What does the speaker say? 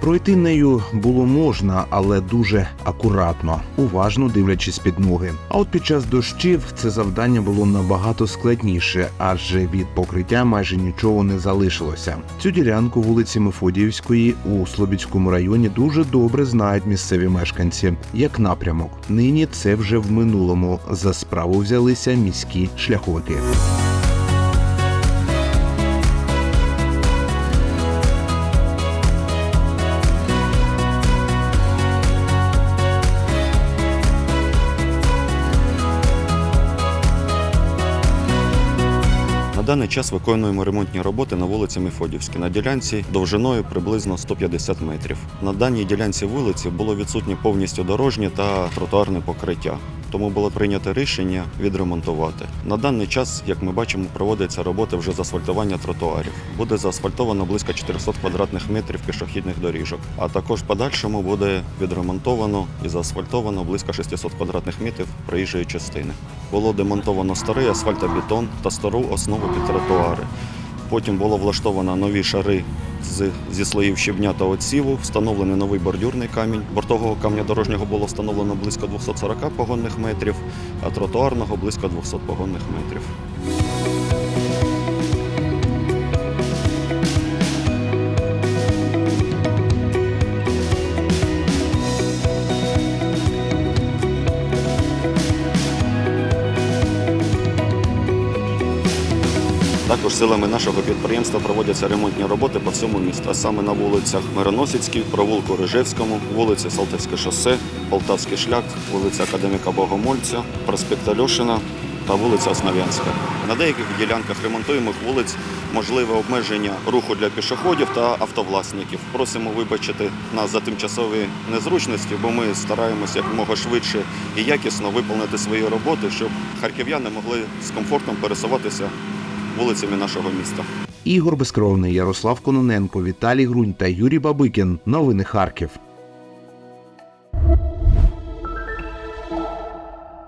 Пройти нею було можна, але дуже акуратно, уважно дивлячись під ноги. А от під час дощів це завдання було набагато складніше, адже від покриття майже нічого не залишилося. Цю ділянку вулиці Мефодіївської у Слобідському районі дуже добре знають місцеві мешканці як напрямок. Нині це вже в минулому. За справу взялися міські шляховики. Даний час виконуємо ремонтні роботи на вулиці Мефодівській на ділянці довжиною приблизно 150 метрів. На даній ділянці вулиці було відсутнє повністю дорожнє та тротуарне покриття. Тому було прийнято рішення відремонтувати. На даний час, як ми бачимо, проводиться робота вже з асфальтування тротуарів. Буде заасфальтовано близько 400 квадратних метрів пішохідних доріжок. А також в подальшому буде відремонтовано і заасфальтовано близько 600 квадратних метрів проїжджої частини. Було демонтовано старий асфальтобетон та стару основу під тротуари. Потім було влаштовано нові шари зі слоїв щебня та оціву, встановлений новий бордюрний камінь. Бортового камня дорожнього було встановлено близько 240 погонних метрів, а тротуарного близько 200 погонних метрів. Також силами нашого підприємства проводяться ремонтні роботи по всьому місту, а саме на вулицях Мироносицькій, провулку Рижевському, вулиці Салтівське шосе, Полтавський шлях, вулиця Академіка Богомольця, проспект Альошина та вулиця Основ'янська. На деяких ділянках ремонтуємих вулиць можливе обмеження руху для пішоходів та автовласників. Просимо вибачити нас за тимчасові незручності, бо ми стараємося якомога швидше і якісно виконати свої роботи, щоб харків'яни могли з комфортом пересуватися вулицями нашого міста. Ігор Безкровний, Ярослав Кононенко, Віталій Грунь та Юрій Бабикін. Новини Харків.